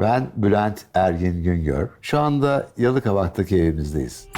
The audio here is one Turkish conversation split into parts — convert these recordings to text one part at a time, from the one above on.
Ben Bülent Ergin Güngör. Şu anda Yalıkavak'taki evimizdeyiz.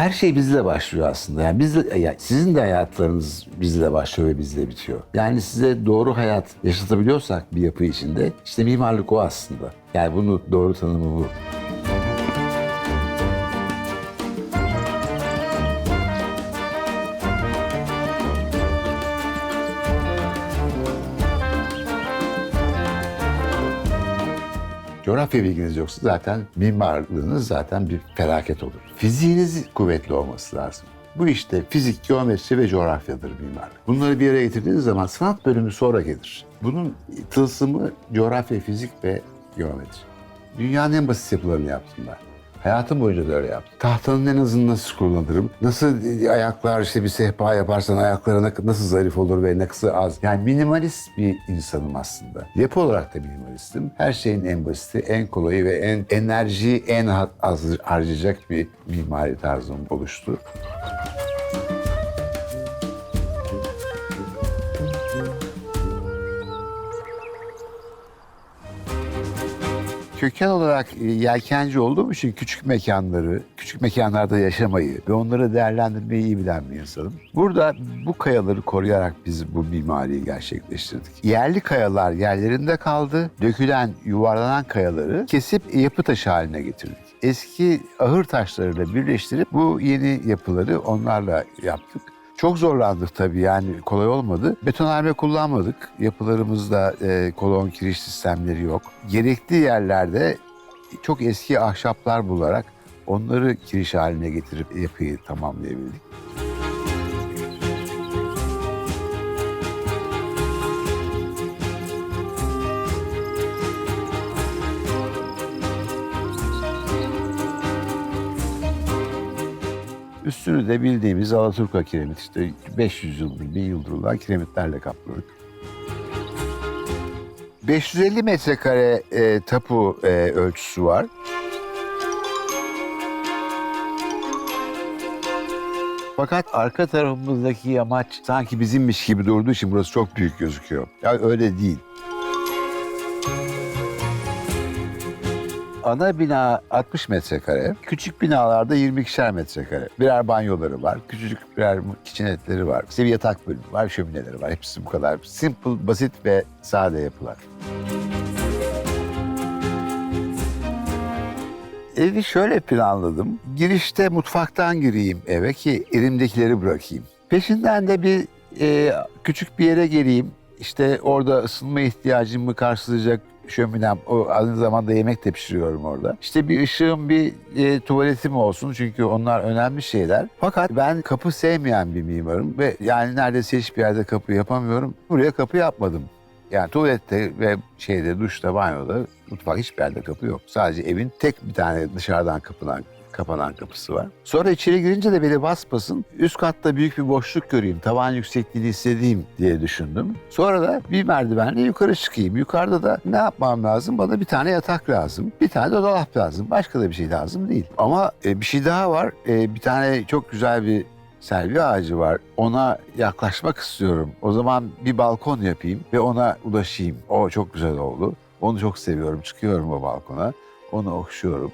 Her şey bizle başlıyor aslında. Yani bizle, ya sizin de hayatlarınız bizle başlıyor ve bizle bitiyor. Yani size doğru hayat yaşatabiliyorsak bir yapı içinde işte mimarlık o aslında. Yani bunu doğru tanımı bu. Coğrafya bilginiz yoksa zaten mimarlığınız zaten bir felaket olur. Fiziğiniz kuvvetli olması lazım. Bu işte fizik, geometri ve coğrafyadır mimarlık. Bunları bir araya getirdiğiniz zaman sanat bölümü sonra gelir. Bunun tılsımı coğrafya, fizik ve geometri. Dünyanın en basit yapılarını yaptım ben. Hayatım boyunca da öyle yaptım. Tahtanın en azını nasıl kullanırım? Nasıl e, ayaklar işte bir sehpa yaparsan ayaklarına nasıl zarif olur ve nasıl az? Yani minimalist bir insanım aslında. Yapı olarak da minimalistim. Her şeyin en basiti, en kolayı ve en enerjiyi en az harcayacak bir mimari tarzım oluştu. Köken olarak e, yelkenci olduğum için küçük mekanları, küçük mekanlarda yaşamayı ve onları değerlendirmeyi iyi bilen bir insanım. Burada bu kayaları koruyarak biz bu mimariyi gerçekleştirdik. Yerli kayalar yerlerinde kaldı. Dökülen, yuvarlanan kayaları kesip yapı taşı haline getirdik. Eski ahır taşlarıyla birleştirip bu yeni yapıları onlarla yaptık. Çok zorlandık tabii yani kolay olmadı. Betonarme kullanmadık. Yapılarımızda e, kolon kiriş sistemleri yok. Gerekli yerlerde çok eski ahşaplar bularak onları kiriş haline getirip yapıyı tamamlayabildik. Üstünü de bildiğimiz Alaturka kiremit işte 500 yıldır, 1000 yıldır olan kiremitlerle kapladık. 550 metrekare e, tapu e, ölçüsü var. Fakat arka tarafımızdaki yamaç sanki bizimmiş gibi durduğu için burası çok büyük gözüküyor. Ya öyle değil. Ana bina 60 metrekare, küçük binalarda 22'şer metrekare. Birer banyoları var, küçücük birer kitchenetleri var. İşte bir yatak bölümü var, şömineleri var. Hepsi bu kadar simple, basit ve sade yapılar. Evi şöyle planladım. Girişte mutfaktan gireyim eve ki elimdekileri bırakayım. Peşinden de bir e, küçük bir yere geleyim. İşte orada ısınma ihtiyacımı karşılayacak şöminem. O aynı zamanda yemek de pişiriyorum orada. İşte bir ışığım, bir e, tuvaletim olsun çünkü onlar önemli şeyler. Fakat ben kapı sevmeyen bir mimarım ve yani neredeyse hiçbir yerde kapı yapamıyorum. Buraya kapı yapmadım. Yani tuvalette ve şeyde, duşta, banyoda, mutfak hiçbir yerde kapı yok. Sadece evin tek bir tane dışarıdan kapılan kapanan kapısı var. Sonra içeri girince de beni basmasın. Üst katta büyük bir boşluk göreyim. Tavan yüksekliğini hissedeyim diye düşündüm. Sonra da bir merdivenle yukarı çıkayım. Yukarıda da ne yapmam lazım? Bana bir tane yatak lazım. Bir tane de dolap lazım. Başka da bir şey lazım değil. Ama e, bir şey daha var. E, bir tane çok güzel bir selvi ağacı var. Ona yaklaşmak istiyorum. O zaman bir balkon yapayım ve ona ulaşayım. O çok güzel oldu. Onu çok seviyorum. Çıkıyorum o balkona. Onu okşuyorum.